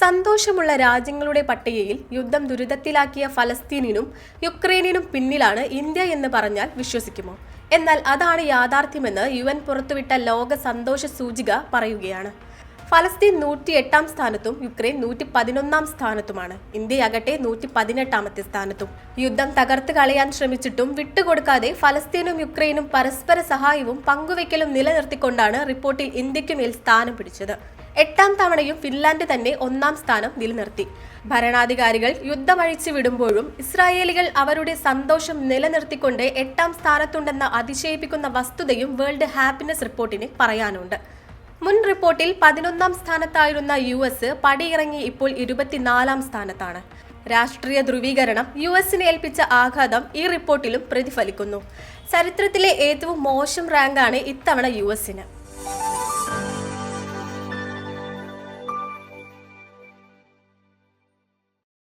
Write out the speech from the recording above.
സന്തോഷമുള്ള രാജ്യങ്ങളുടെ പട്ടികയിൽ യുദ്ധം ദുരിതത്തിലാക്കിയ ഫലസ്തീനിനും യുക്രൈനിനും പിന്നിലാണ് ഇന്ത്യ എന്ന് പറഞ്ഞാൽ വിശ്വസിക്കുമോ? എന്നാൽ അതാണ് യാഥാർത്ഥ്യമെന്ന് യു എൻ പുറത്തുവിട്ട ലോക സന്തോഷ സൂചിക പറയുകയാണ്. ഫലസ്തീൻ നൂറ്റി എട്ടാം സ്ഥാനത്തും യുക്രൈൻ നൂറ്റി പതിനൊന്നാം സ്ഥാനത്തുമാണ്. ഇന്ത്യയാകട്ടെ നൂറ്റി പതിനെട്ടാമത്തെ സ്ഥാനത്തും. യുദ്ധം തകർത്ത് കളയാൻ ശ്രമിച്ചിട്ടും വിട്ടുകൊടുക്കാതെ ഫലസ്തീനും യുക്രൈനും പരസ്പര സഹായവും പങ്കുവയ്ക്കലും നിലനിർത്തിക്കൊണ്ടാണ് റിപ്പോർട്ടിൽ ഇന്ത്യയ്ക്ക് മേൽ സ്ഥാനം പിടിച്ചത്. എട്ടാം തവണയും ഫിൻലാൻഡ് തന്നെ ഒന്നാം സ്ഥാനം നിലനിർത്തി. ഭരണാധികാരികൾ യുദ്ധമഴിച്ചു വിടുമ്പോഴും ഇസ്രായേലികൾ അവരുടെ സന്തോഷം നിലനിർത്തിക്കൊണ്ട് എട്ടാം സ്ഥാനത്തുണ്ടെന്ന അതിശയിപ്പിക്കുന്ന വസ്തുതയും വേൾഡ് ഹാപ്പിനെസ് റിപ്പോർട്ടിന് പറയാനുണ്ട്. മുൻ റിപ്പോർട്ടിൽ പതിനൊന്നാം സ്ഥാനത്തായിരുന്ന യു എസ് പടിയിറങ്ങി ഇപ്പോൾ ഇരുപത്തിനാലാം സ്ഥാനത്താണ്. രാഷ്ട്രീയ ധ്രുവീകരണം യു എസിന് ഏൽപ്പിച്ച ആഘാതം ഈ റിപ്പോർട്ടിലും പ്രതിഫലിക്കുന്നു. ചരിത്രത്തിലെ ഏറ്റവും മോശം റാങ്കാണ് ഇത്തവണ യു എസിന്.